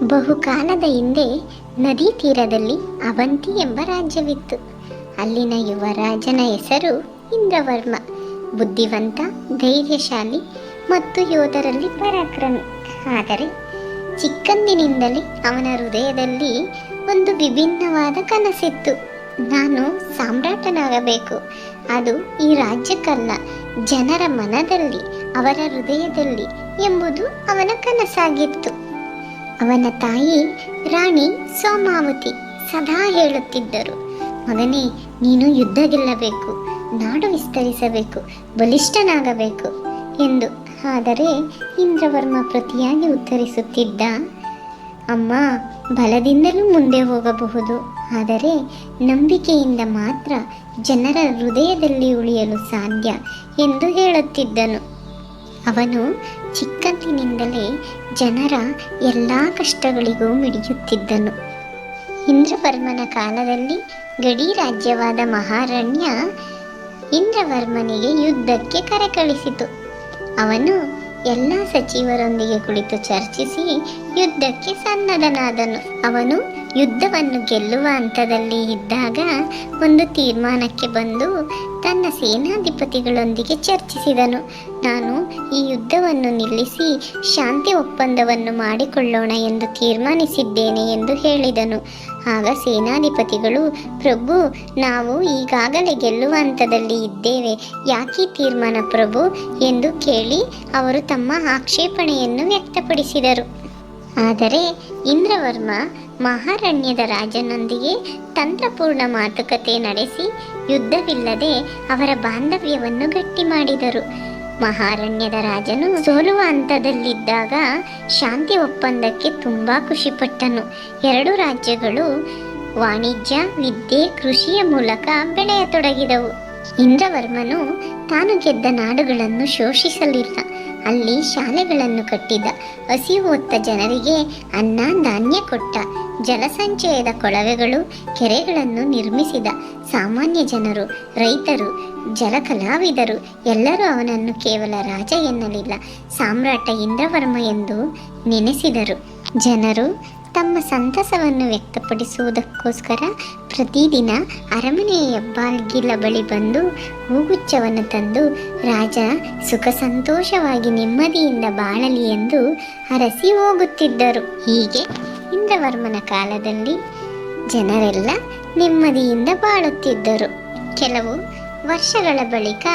ಬಹುಕಾಲದ ಹಿಂದೆ ನದಿ ತೀರದಲ್ಲಿ ಅವಂತಿ ಎಂಬ ರಾಜ್ಯವಿತ್ತು. ಅಲ್ಲಿನ ಯುವರಾಜನ ಹೆಸರು ಇಂದ್ರವರ್ಮ. ಬುದ್ಧಿವಂತ, ಧೈರ್ಯಶಾಲಿ ಮತ್ತು ಯೋಧರಲ್ಲಿ ಪರಾಕ್ರಮಿ. ಆದರೆ ಚಿಕ್ಕಂದಿನಿಂದಲೇ ಅವನ ಹೃದಯದಲ್ಲಿ ಒಂದು ವಿಭಿನ್ನವಾದ ಕನಸಿತ್ತು. ನಾನು ಸಾಮ್ರಾಟನಾಗಬೇಕು. ಅದು ಈ ರಾಜ್ಯಕ್ಕಲ್ಲ ಜನರ ಮನದಲ್ಲಿ, ಅವರ ಹೃದಯದಲ್ಲಿ ಎಂಬುದು ಅವನ ಕನಸಾಗಿತ್ತು. ಅವನ ತಾಯಿ ರಾಣಿ ಸೋಮಾವತಿ ಸದಾ ಹೇಳುತ್ತಿದ್ದರು. ಮಗನೇ, ನೀನು ಯುದ್ಧ ಗೆಲ್ಲಬೇಕು, ನಾಡು ವಿಸ್ತರಿಸಬೇಕು, ಬಲಿಷ್ಠನಾಗಬೇಕು ಎಂದು ಆದರೆ ಇಂದ್ರವರ್ಮ ಪ್ರತಿಯಾಗಿ ಉತ್ತರಿಸುತ್ತಿದ್ದ. ಅಮ್ಮ, ಬಲದಿಂದಲೂ ಮುಂದೆ ಹೋಗಬಹುದು, ಆದರೆ ನಂಬಿಕೆಯಿಂದ ಮಾತ್ರ ಜನರ ಹೃದಯದಲ್ಲಿ ಉಳಿಯಲು ಸಾಧ್ಯ ಎಂದು ಹೇಳುತ್ತಿದ್ದನು. ಅವನು ಚಿಕ್ಕಂದಿನಿಂದಲೇ ಜನರ ಎಲ್ಲ ಕಷ್ಟಗಳಿಗೂ ಮಿಡಿಯುತ್ತಿದ್ದನು. ಇಂದ್ರವರ್ಮನ ಕಾಲದಲ್ಲಿ ಗಡಿ ರಾಜ್ಯವಾದ ಮಹಾರಣ್ಯ ಇಂದ್ರವರ್ಮನಿಗೆ ಯುದ್ಧಕ್ಕೆ ಕರೆ ಕಳಿಸಿತು ಅವನು ಎಲ್ಲ ಸಚಿವರೊಂದಿಗೆ ಕುಳಿತು ಚರ್ಚಿಸಿ ಯುದ್ಧಕ್ಕೆ ಸನ್ನದನಾದನು ಅವನು ಯುದ್ಧವನ್ನು ಗೆಲ್ಲುವ ಹಂತದಲ್ಲಿ ಇದ್ದಾಗ ಒಂದು ತೀರ್ಮಾನಕ್ಕೆ ಬಂದು ತನ್ನ ಸೇನಾಧಿಪತಿಗಳೊಂದಿಗೆ ಚರ್ಚಿಸಿದನು. ನಾನು ಈ ಯುದ್ಧವನ್ನು ನಿಲ್ಲಿಸಿ ಶಾಂತಿ ಒಪ್ಪಂದವನ್ನು ಮಾಡಿಕೊಳ್ಳೋಣ ಎಂದು ತೀರ್ಮಾನಿಸಿದ್ದೇನೆ ಎಂದು ಹೇಳಿದನು. ಆಗ ಸೇನಾಧಿಪತಿಗಳು, ಪ್ರಭು, ನಾವು ಈಗಾಗಲೇ ಗೆಲ್ಲುವ ಹಂತದಲ್ಲಿ ಇದ್ದೇವೆ. ಯಾಕೆ ತೀರ್ಮಾನ, ಪ್ರಭು? ಎಂದು ಕೇಳಿ ಅವರು ತಮ್ಮ ಆಕ್ಷೇಪಣೆಯನ್ನು ವ್ಯಕ್ತಪಡಿಸಿದರು. ಆದರೆ ಇಂದ್ರವರ್ಮ ಮಹಾರಣ್ಯದ ರಾಜನೊಂದಿಗೆ ತಂತ್ರಪೂರ್ಣ ಮಾತುಕತೆ ನಡೆಸಿ ಯುದ್ಧವಿಲ್ಲದೆ ಅವರ ಬಾಂಧವ್ಯವನ್ನು ಗಟ್ಟಿ ಮಾಡಿದರು ಮಹಾರಣ್ಯದ ರಾಜನು ಸೋಲುವ ಹಂತದಲ್ಲಿದ್ದಾಗ ಶಾಂತಿ ಒಪ್ಪಂದಕ್ಕೆ ತುಂಬಾ ಖುಷಿಪಟ್ಟನು. ಎರಡು ರಾಜ್ಯಗಳು, ವಾಣಿಜ್ಯ, ವಿದ್ಯೆ, ಕೃಷಿಯ ಮೂಲಕ ಬೆಳೆಯತೊಡಗಿದವು. ಇಂದ್ರವರ್ಮನು ತಾನು ಗೆದ್ದ ನಾಡುಗಳನ್ನು ಶೋಷಿಸಲಿಲ್ಲ. ಅಲ್ಲಿ ಶಾಲೆಗಳನ್ನು ಕಟ್ಟಿದ. ಹಸಿವು ಹೊತ್ತ ಜನರಿಗೆ ಅನ್ನ, ಧಾನ್ಯ ಕೊಟ್ಟ. ಜಲಸಂಚಯದ ಕೊಳವೆಗಳು ಕೆರೆಗಳನ್ನು ನಿರ್ಮಿಸಿದ ಸಾಮಾನ್ಯ ಜನರು, ರೈತರು, ಜಲಕಲಾವಿದರು, ಎಲ್ಲರೂ ಅವನನ್ನು ಕೇವಲ ರಾಜ ಎನ್ನಲಿಲ್ಲ, ಸಾಮ್ರಾಟ ಇಂದ್ರವರ್ಮ ಎಂದು ನೆನೆಸಿದರು. ಜನರು ತಮ್ಮ ಸಂತಸವನ್ನು ವ್ಯಕ್ತಪಡಿಸುವುದಕ್ಕೋಸ್ಕರ ಪ್ರತಿದಿನ ಅರಮನೆಯ ಹೆಬ್ಬಾಗಿಲ ಬಳಿ ಬಂದು ಹೂಗುಚ್ಛವನ್ನು ತಂದು, ರಾಜ, ಸುಖ ಸಂತೋಷವಾಗಿ ನೆಮ್ಮದಿಯಿಂದ ಬಾಳಲಿ ಎಂದು ಹರಸಿ ಹೋಗುತ್ತಿದ್ದರು. ಹೀಗೆ ಇಂದ್ರವರ್ಮನ ಕಾಲದಲ್ಲಿ ಜನರೆಲ್ಲ ನೆಮ್ಮದಿಯಿಂದ ಬಾಳುತ್ತಿದ್ದರು. ಕೆಲವು ವರ್ಷಗಳ ಬಳಿಕ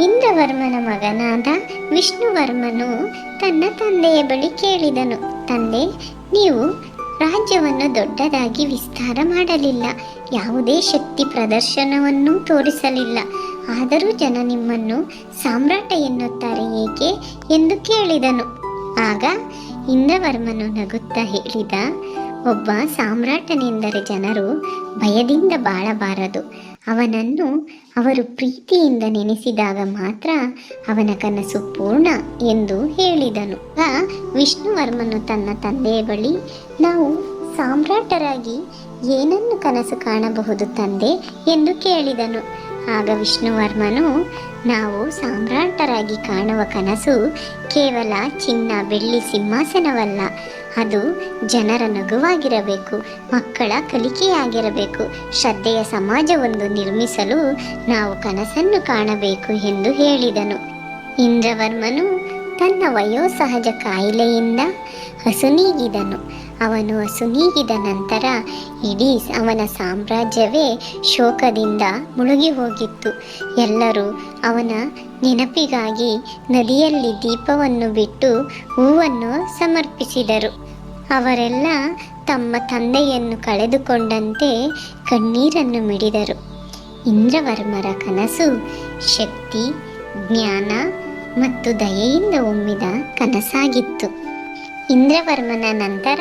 ಇಂದ್ರವರ್ಮನ ಮಗನಾದ ವಿಷ್ಣುವರ್ಮನು ತನ್ನ ತಂದೆಯ ಬಳಿ ಕೇಳಿದನು, ತಂದೆ, ನೀವು ರಾಜ್ಯವನ್ನು ದೊಡ್ಡದಾಗಿ ವಿಸ್ತಾರ ಮಾಡಲಿಲ್ಲ. ಯಾವುದೇ ಶಕ್ತಿ ಪ್ರದರ್ಶನವನ್ನೂ ತೋರಿಸಲಿಲ್ಲ. ಆದರೂ ಜನ ನಿಮ್ಮನ್ನು ಸಾಮ್ರಾಟ ಎನ್ನುತ್ತಾರೆ ಏಕೆ? ಎಂದು ಕೇಳಿದನು. ಆಗ ಇಂದ್ರವರ್ಮನು ನಗುತ್ತಾ ಹೇಳಿದ, ಒಬ್ಬ ಸಾಮ್ರಾಟನೆಂದರೆ ಜನರು ಭಯದಿಂದ ಬಾಳಬಾರದು. ಅವನನ್ನು ಅವರು ಪ್ರೀತಿಯಿಂದ ನೆನೆಸಿದಾಗ ಮಾತ್ರ ಅವನ ಕನಸು ಪೂರ್ಣ ಎಂದು ಹೇಳಿದನು. ವಿಷ್ಣುವರ್ಮನು ತನ್ನ ತಂದೆಯ ಬಳಿ, ನಾವು ಸಾಮ್ರಾಟರಾಗಿ ಏನನ್ನು ಕನಸು ಕಾಣಬಹುದು ತಂದೆ? ಎಂದು ಕೇಳಿದನು. ಆಗ ವಿಷ್ಣುವರ್ಮನು, ನಾವು ಸಾಮ್ರಾಟರಾಗಿ ಕಾಣುವ ಕನಸು ಕೇವಲ ಚಿನ್ನ, ಬೆಳ್ಳಿ, ಸಿಂಹಾಸನವಲ್ಲ. ಅದು ಜನರ ನಗುವಾಗಿರಬೇಕು, ಮಕ್ಕಳ ಕಲಿಕೆಯಾಗಿರಬೇಕು. ಶ್ರದ್ಧೆಯ ಸಮಾಜವೊಂದು ನಿರ್ಮಿಸಲು ನಾವು ಕನಸನ್ನು ಕಾಣಬೇಕು ಎಂದು ಹೇಳಿದನು. ಇಂದ್ರವರ್ಮನು ತನ್ನ ವಯೋಸಹಜ ಕಾಯಿಲೆಯಿಂದ ಹಸುನೀಗಿದನು ಅವನು ಸುನೀಗಿದ ನಂತರ ಇಡೀ ಅವನ ಸಾಮ್ರಾಜ್ಯವೇ ಶೋಕದಿಂದ ಮುಳುಗಿ ಹೋಗಿತ್ತು ಎಲ್ಲರೂ ಅವನ ನೆನಪಿಗಾಗಿ ನದಿಯಲ್ಲಿ ದೀಪವನ್ನು ಬಿಟ್ಟು ಹೂವನ್ನು ಸಮರ್ಪಿಸಿದರು. ಅವರೆಲ್ಲ ತಮ್ಮ ತಂದೆಯನ್ನು ಕಳೆದುಕೊಂಡಂತೆ ಕಣ್ಣೀರನ್ನು ಮಿಡಿದರು. ಇಂದ್ರವರ್ಮರ ಕನಸು, ಶಕ್ತಿ, ಜ್ಞಾನ ಮತ್ತು ದಯೆಯಿಂದ ಒಮ್ಮಿದ ಕನಸಾಗಿತ್ತು. ಇಂದ್ರವರ್ಮನ ನಂತರ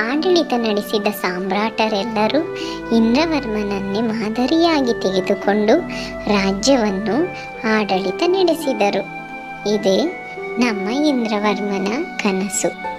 ಆಡಳಿತ ನಡೆಸಿದ ಸಾಮ್ರಾಟರೆಲ್ಲರೂ ಇಂದ್ರವರ್ಮನನ್ನೇ ಮಾದರಿಯಾಗಿ ತೆಗೆದುಕೊಂಡು ರಾಜ್ಯವನ್ನು ಆಡಳಿತ ನಡೆಸಿದರು. ಇದೇ ನಮ್ಮ ಇಂದ್ರವರ್ಮನ ಕನಸು.